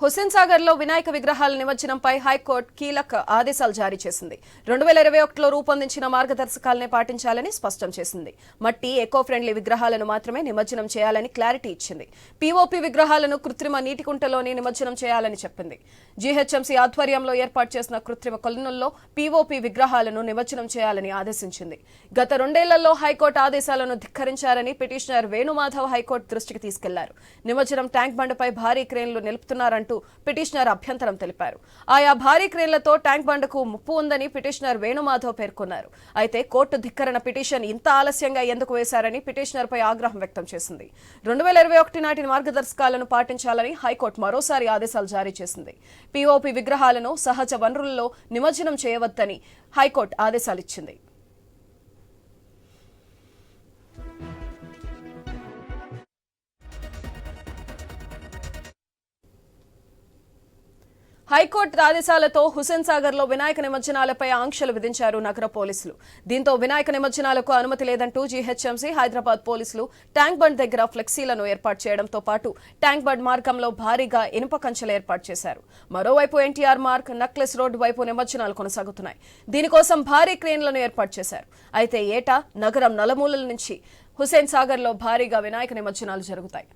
హుస్సేన్ సాగర్లో వినాయక విగ్రహాల నిమజ్జనంపై హైకోర్టు కీలక ఆదేశాలు జారీ చేసింది. రెండు వేల ఇరవై ఒకటిలో రూపొందించిన మార్గదర్శకాలనే పాటించాలని స్పష్టం చేసింది. మట్టి ఎకో ఫ్రెండ్లీ విగ్రహాలను మాత్రమే నిమజ్జనం చేయాలని క్లారిటీ ఇచ్చింది. పీఓపీ విగ్రహాలను కృత్రిమ నీటి కుంటలోనే నిమజ్జనం చేయాలని చెప్పింది. జీహెచ్ఎంసీ ఆధ్వర్యంలో ఏర్పాటు చేసిన కృత్రిమ కొలనుల్లో పీఓపీ విగ్రహాలను నిమజ్జనం చేయాలని ఆదేశించింది. గత రెండేళ్ళలో హైకోర్టు ఆదేశాలను ధిక్కరించారని పిటిషనర్ వేణుమాధవ్ హైకోర్టు దృష్టికి తీసుకెళ్ళారు. నిమజ్జనం ట్యాంక్ బండపై భారీ క్రేన్లు నిలుపుతున్నారంటే పిటిషనర్ అభ్యంతరం తెలిపారు. ఆయా భారీ క్రేన్లతో ట్యాంక్ బండకు ముప్పు ఉందని పిటిషనర్ వేణుమాధవ్ పేర్కొన్నారు. అయితే కోర్టు ధిక్కరణ పిటిషన్ ఇంత ఆలస్యంగా ఎందుకు వేశారని పిటిషనర్ పై ఆగ్రహం వ్యక్తం చేసింది. రెండు వేల ఇరవై ఒకటి నాటి మార్గదర్శకాలను పాటించాలని హైకోర్టు మరోసారి ఆదేశాలు జారీ చేసింది. పీఓపీ విగ్రహాలను సహజ వనరుల్లో నిమజ్జనం చేయవద్దని హైకోర్టు ఆదేశాలిచ్చింది హైకోర్టు ఆదేశాలతో హుసేన్ సాగర్లో వినాయక నిమజ్జనాలపై ఆంక్షలు విధించారు నగర పోలీసులు. దీంతో వినాయక నిమజ్జనాలకు అనుమతి లేదంటూ జీహెచ్ఎంసీ హైదరాబాద్ పోలీసులు ట్యాంక్ బండ్ దగ్గర ఫ్లెక్సీలను ఏర్పాటు చేయడంతో పాటు ట్యాంక్ బండ్ మార్గంలో భారీగా ఇనుప కంచెలు ఏర్పాటు చేశారు. మరోవైపు ఎన్టీఆర్ మార్క్ నక్లెస్ రోడ్డు వైపు నిమజ్జనాలు కొనసాగుతున్నాయి. దీనికోసం భారీ క్రేన్లను ఏర్పాటు చేశారు. అయితే ఏటా నగరం నలుమూలల నుంచి హుసేన్ సాగర్లో భారీగా వినాయక నిమజ్జనాలు జరుగుతాయి.